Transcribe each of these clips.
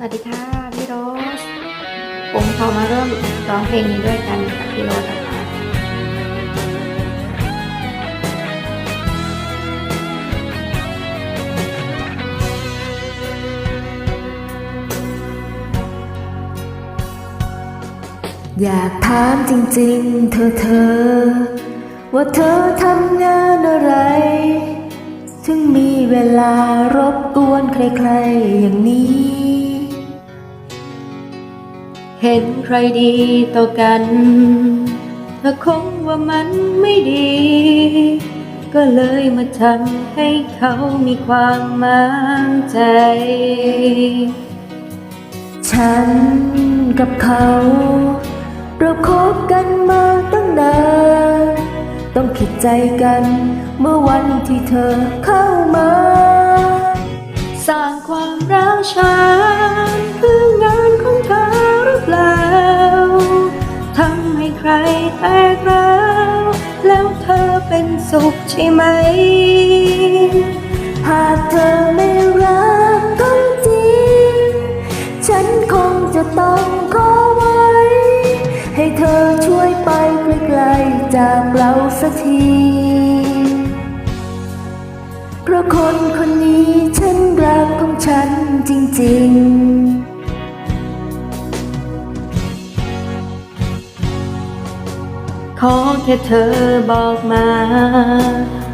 สวัสดีค่ะพี่โรส ผมขอมาเริ่มร้องเพลงนี้ด้วยกันกับพี่โรสนะคะอยากถามจริงๆ เธอเธอ ว่าเธอทำงานอะไร ถึงมีเวลารบกวนใครๆอย่างนี้ เห็นใครดีต่อกันเธอคงว่ามันไม่ดี ก็เลยมาทำให้เขามีความมั่นใจ ฉันกับเขา เราคบกันมาตั้งนาน ต้องผิดใจกันเมื่อวันที่เธอเข้ามา ใครแตกร้าวแล้วเธอเป็นสุขใช่ไหม หากเธอไม่รักก็จริง ฉันคงจะต้องขอไว้ ให้เธอช่วยไปไกลๆจากเราสักทีเพราะคนคนนี้ฉันรักของฉันจริงๆ ขอแค่เธอบอกมา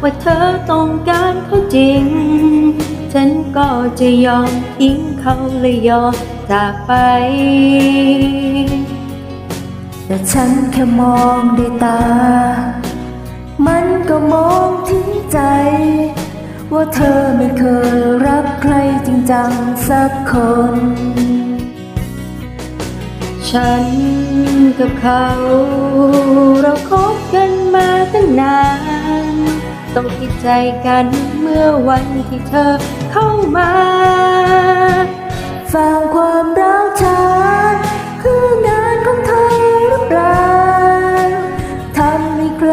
ว่าเธอต้องการเขาจริง ฉันก็จะยอมทิ้งเขาเลยยอมจากไป แต่ฉันแค่มองด้วยตา มันก็มองถึงใจ ว่าเธอไม่เคยรักใครจริงจังสักคน ฉันกับเขา เราคบกันมาตั้งนาน ต้องผิดใจกันเมื่อวันที่เธอเข้ามาสร้างความร้าวฉานคืองานของเธอหรือเปล่าทำให้ใคร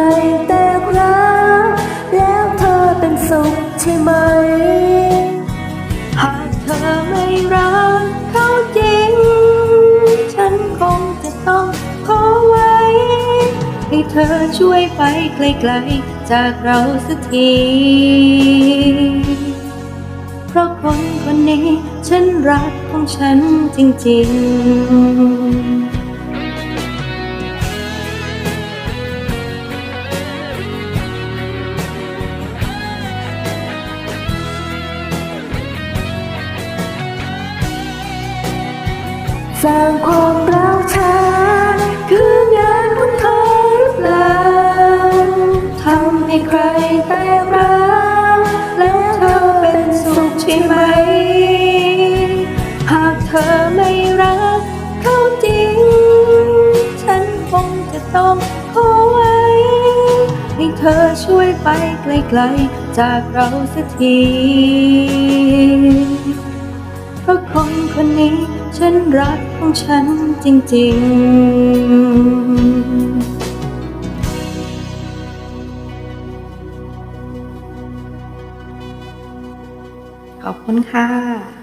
แตกร้าวแล้วเธอเป็นสุขใช่ไหม เธอช่วยไปไกลๆจากเราสักที เพราะคนคนนี้ฉันรักของฉันจริงๆสร้างความร้า ให้ใครแตกร้าวแล้วเธอเป็นสุขใช่ไหม หากเธอไม่รักเขาจริง ฉันคงจะต้องขอไว้ ให้เธอช่วยไปไกลๆ จากเราสักทีเพราะคนคนนี้ฉันรักของฉันจริง ๆ ขอบคุณค่ะ